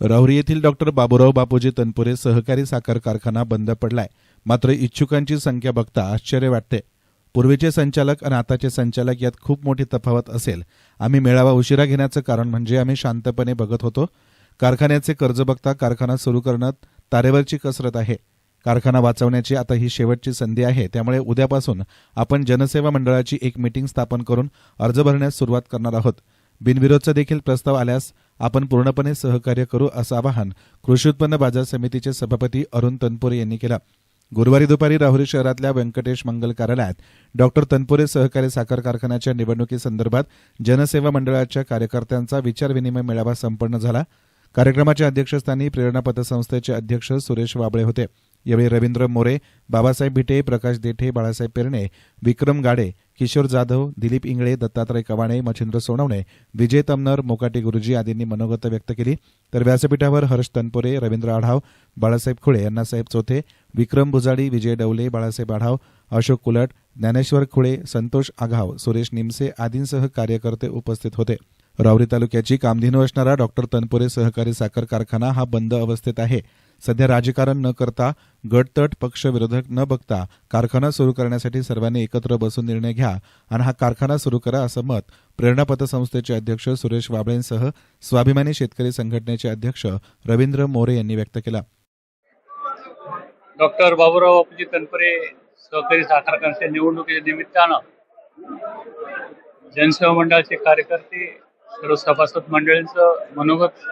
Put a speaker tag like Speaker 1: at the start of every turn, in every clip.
Speaker 1: राहुरी येथील डॉक्टर बाबूराव बापूजी तनपुरे सहकारी साखर कारखाना बंद पडलाय. मात्र इच्छुकांची संख्या बघता आश्चर्य वाटते. पूर्वीचे संचालक आणि आताचे संचालक यात खूप मोठी तफावत असेल. आम्ही मेळावा उशिरा घेण्याचं कारण म्हणजे आम्ही शांतपणे बघत होतो. कारखान्याचे कर्ज बघता कारखाना सुरू करण्यात तारेवरची कसरत आहे. कारखाना वाचवण्याची आता ही शेवटची संधी आहे. त्यामुळे उद्यापासून आपण जनसेवा मंडळाची एक मीटिंग स्थापन करून अर्ज भरण्यास सुरुवात करणार आहोत. बिनविरोधचा देखील प्रस्ताव आल्यास आपण पूर्णपणे सहकार्य करू असं आवाहन कृषी उत्पन्न बाजार समितीचे सभापती अरुण तनपुरे यांनी केलं. गुरुवारी दुपारी राहुरी शहरातल्या व्यंकटेश मंगल कार्यालयात डॉक्टर तनपुरे सहकारी साखर कारखान्याच्या निवडणुकीसंदर्भात जनसेवा मंडळाच्या कार्यकर्त्यांचा विचारविनिमय मेळावा संपन्न झाला. कार्यक्रमाच्या अध्यक्षस्थानी प्रेरणा पतसंस्थेचे अध्यक्ष सुरेश वाबळे होते. यावेळी रवींद्र मोरे बाबासाहेब भिटे प्रकाश देठे बाळासाहेब पेरणे विक्रम गाडे किशोर जाधव दिलीप इंगळे दत्तात्रय कवाणे मच्छिंद्र सोनवणे विजय तमनर मोकाटे गुरुजी आदींनी मनोगत व्यक्त केली. तर व्यासपीठावर हर्ष तनपुरे रवींद्र आढाव बाळासाहेब खुळे अण्णासाहेब चोथे विक्रम भुजाडी विजय डवले बाळासाहेब आढाव अशोक कुलट ज्ञानेश्वर खुळे संतोष आघाव सुरेश निमसे आदींसह कार्यकर्ते उपस्थित होते. रावरी तालुक्याची कामधेनू असणारा डॉक्टर तनपुरे सहकारी साखर कारखाना हा बंद अवस्थेत आहे. सध्या राजकारण न करता गटतट पक्ष विरोधक न बघता कारखाना सुरू करण्यासाठी सर्वांनी एकत्र बसून निर्णय घ्या आणि हा कारखाना सुरू करा असं मत प्रेरणा पतसंस्थेचे अध्यक्ष सुरेश वाबळेंसह स्वाभिमानी शेतकरी संघटनेचे अध्यक्ष रवींद्र मोरे यांनी व्यक्त केला.
Speaker 2: डॉक्टर बाबूराव बापूजी तनपुरे सहकारी साखर कारखान्याच्या निवडणुकीच्या निमित्तानं जनसेवा मंडळाचे कार्यकर्ते सर्व सभासद मंडळींचं मनोगत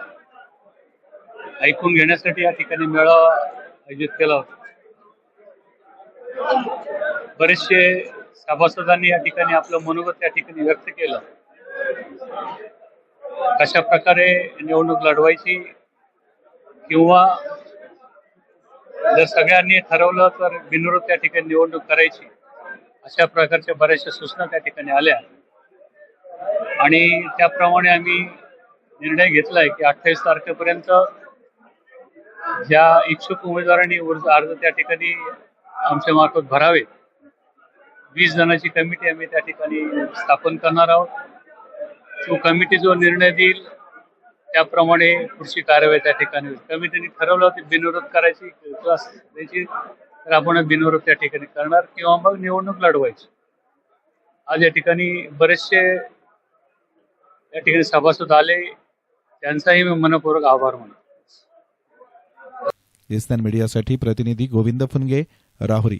Speaker 2: ऐकून घेण्यासाठी या ठिकाणी मेळावा आयोजित केला होता. बरेचसे सभासदांनी या ठिकाणी आपलं मनोगत त्या ठिकाणी व्यक्त केलं. कशा प्रकारे निवडणूक लढवायची किंवा जर सगळ्यांनी ठरवलं तर बिनविरोध त्या ठिकाणी निवडणूक करायची अशा प्रकारच्या बऱ्याचशा सूचना त्या ठिकाणी आल्या. आणि त्याप्रमाणे आम्ही निर्णय घेतलाय की अठ्ठावीस तारखेपर्यंत ज्या इच्छुक उमेदवारांनी अर्ज अर्ज त्या ठिकाणी आमच्या मार्फत भरावे वीस जणांची कमिटी आम्ही त्या ठिकाणी स्थापन करणार आहोत. तो कमिटी जो निर्णय देईल त्याप्रमाणे पुढची कारवाई त्या ठिकाणी होईल. कमिटीने ठरवलं होते बिनविरोध करायची क्लास द्यायची तर आपण बिनविरोध त्या ठिकाणी करणार किंवा मग निवडणूक लढवायची. आज या ठिकाणी बरेचसे या ठिकाणी सभासद आले त्यांचाही मी मनपूर्वक आभार मानतो.
Speaker 1: इस्तान मीडियासाठी प्रतिनिधी गोविंद फुनगे राहुरी